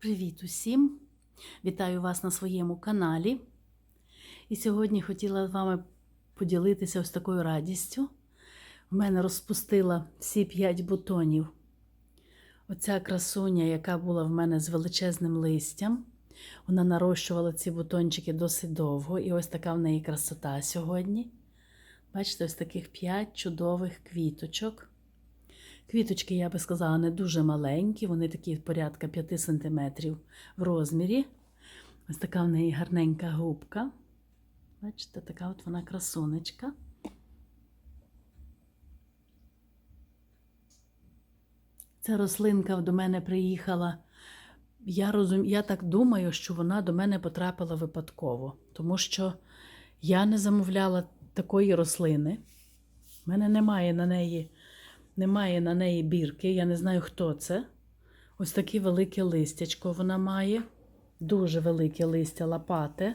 Привіт усім! Вітаю вас на своєму каналі. І сьогодні хотіла з вами поділитися ось такою радістю. В мене розпустила всі 5 бутонів. Оця красуня, яка була в мене з величезним листям. Вона нарощувала ці бутончики досить довго, і ось така в неї красота сьогодні. Бачите, ось таких 5 чудових квіточок. Квіточки, я би сказала, не дуже маленькі, вони такі порядка 5 см в розмірі. Ось така в неї гарненька губка. Бачите, така от вона красунечка. Ця рослинка до мене приїхала. Я розум... я так думаю, що вона до мене потрапила випадково, тому що я не замовляла такої рослини. У мене немає на неї немає на неї бірки, я не знаю, хто це. Ось таке велике листячко вона має. Дуже велике листя лопате.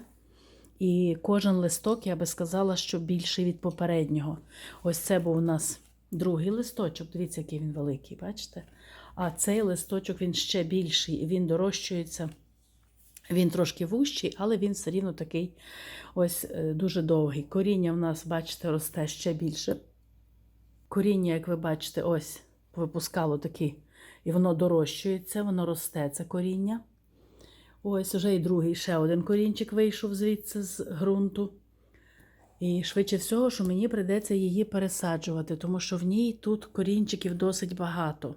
І кожен листок, я би сказала, що більший від попереднього. Ось це був у нас другий листочок. Дивіться, який він великий, бачите? А цей листочок він ще більший, він дорощується. Він трошки вущий, але він все рівно такий ось е, дуже довгий. Коріння в нас, бачите, росте ще більше. Коріння, як ви бачите, ось випускало такі, і воно дорощується, воно росте, це коріння. Ось уже і другий ще один корінчик вийшов звідси з ґрунту. І швидше всього, що мені прийдеться її пересаджувати, тому що в ній тут корінчиків досить багато.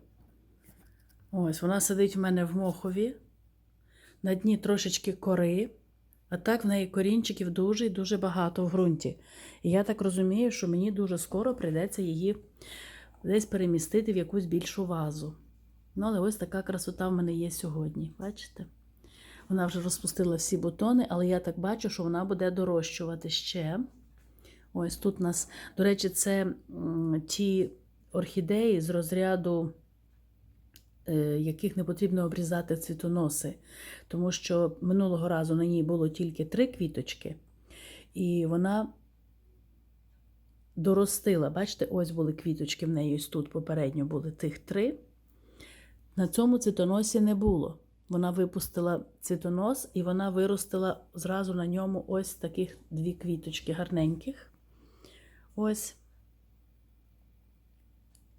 Ось, вона сидить в мене в мохові, на дні трошечки кори, а так в неї корінчиків дуже і дуже багато в ґрунті. І я так розумію, що мені дуже скоро прийдеться її десь перемістити в якусь більшу вазу. Ну, але ось така красота в мене є сьогодні. Бачите? Вона вже розпустила всі бутони, але я так бачу, що вона буде дорощувати ще. Ось тут у нас, до речі, це ті орхідеї з розряду, яких не потрібно обрізати цвітоноси. Тому що минулого разу на ній було тільки три квіточки, і вона доростила. Бачите, ось були квіточки в неї, ось тут попередньо були тих три. На цьому цвітоносі не було. Вона випустила цвітонос і вона виростила зразу на ньому ось таких дві квіточки гарненьких. Ось.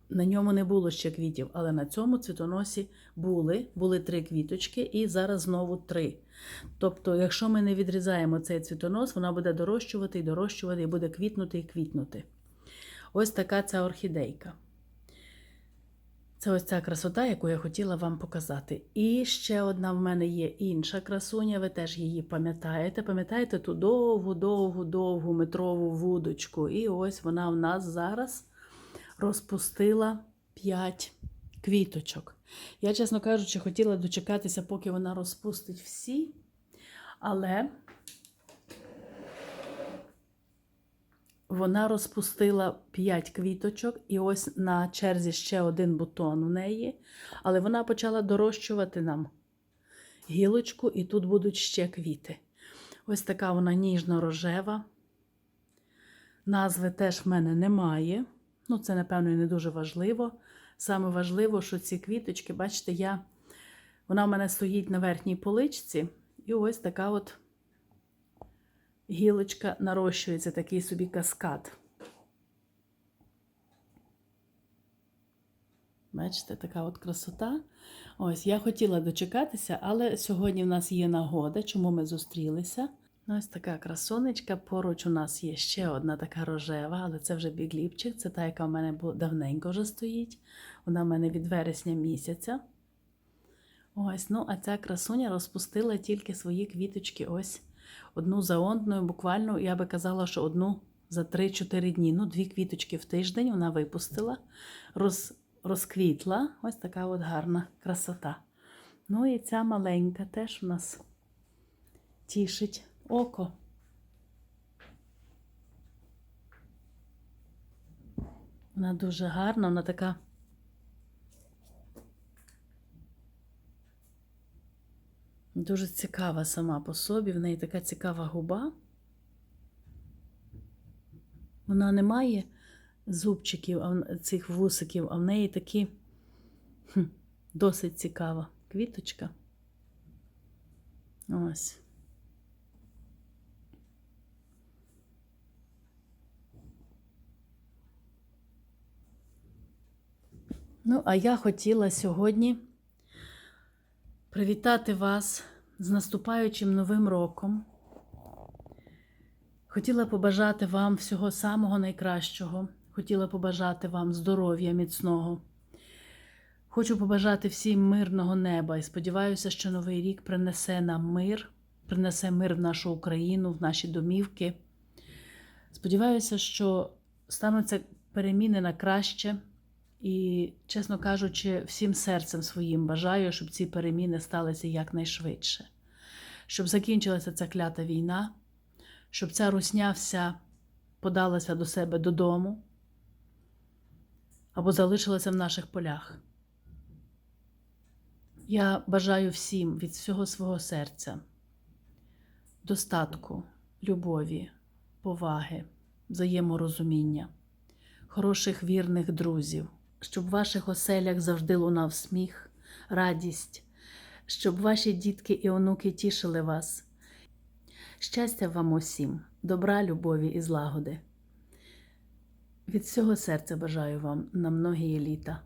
На ньому не було ще квітів, але на цьому цвітоносі були, були три квіточки, і зараз знову три. Тобто, якщо ми не відрізаємо цей цвітонос, вона буде дорощувати і дорощувати, і буде квітнути і квітнути. Ось така ця орхідейка. Це ось ця красота, яку я хотіла вам показати. І ще одна в мене є інша красуня, ви теж її пам'ятаєте. Пам'ятаєте ту довгу, довгу, довгу метрову вудочку. І ось вона в нас зараз розпустила 5 квіточок. Я, чесно кажучи, хотіла дочекатися, поки вона розпустить всі, але вона розпустила 5 квіточок, і ось на черзі ще один бутон у неї, але вона почала дорощувати нам гілочку, і тут будуть ще квіти. Ось така вона ніжно-рожева. Назви теж в мене немає. Ну, це, напевно, і не дуже важливо. Саме важливо, що ці квіточки, бачите, я, вона в мене стоїть на верхній поличці, і ось така от гілочка нарощується, такий собі каскад. Бачите, така от красота. Ось, я хотіла дочекатися, але сьогодні в нас є нагода, чому ми зустрілися. Ось така красонечка. Поруч у нас є ще одна така рожева, але це вже бігліпчик. Це та, яка в мене давненько вже стоїть. Вона в мене від вересня місяця. Ось, ну, а ця красуня розпустила тільки свої квіточки ось одну за одною. Буквально, я би казала, що одну за 3-4 дні. Ну, дві квіточки в тиждень вона випустила, роз, розквітла. Ось така от гарна красота. Ну і ця маленька теж у нас тішить око. Вона дуже гарна, вона така. Дуже цікава сама по собі, в неї така цікава губа. Вона не має зубчиків, цих вусиків, а в неї такі хм, досить цікава квіточка. Ось. Ну, а я хотіла сьогодні привітати вас з наступаючим новим роком. Хотіла побажати вам всього самого найкращого. Хотіла побажати вам здоров'я міцного. Хочу побажати всім мирного неба і сподіваюся, що новий рік принесе нам мир, принесе мир в нашу Україну, в наші домівки. Сподіваюся, що стануться переміни на краще. І, чесно кажучи, всім серцем своїм бажаю, щоб ці переміни сталися якнайшвидше, щоб закінчилася ця клята війна, щоб ця русня вся подалася до себе додому або залишилася в наших полях. Я бажаю всім від всього свого серця достатку, любові, поваги, взаєморозуміння, хороших вірних друзів, щоб в ваших оселях завжди лунав сміх, радість, щоб ваші дітки і онуки тішили вас. Щастя вам усім, добра, любові і злагоди. Від всього серця бажаю вам на многії літа.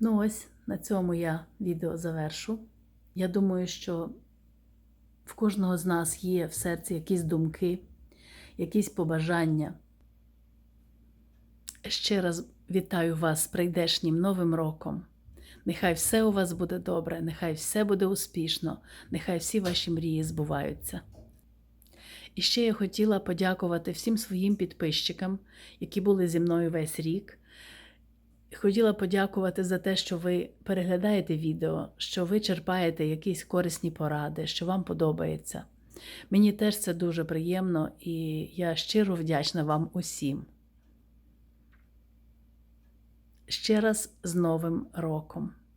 Ну ось на цьому я відео завершу. Я думаю, що в кожного з нас є в серці якісь думки, якісь побажання. Ще раз вітаю вас з прийдешнім новим роком. Нехай все у вас буде добре, нехай все буде успішно, нехай всі ваші мрії збуваються. І ще я хотіла подякувати всім своїм підписчикам, які були зі мною весь рік. Хотіла подякувати за те, що ви переглядаєте відео, що ви черпаєте якісь корисні поради, що вам подобається. Мені теж це дуже приємно і я щиро вдячна вам усім. Ще раз з Новим роком!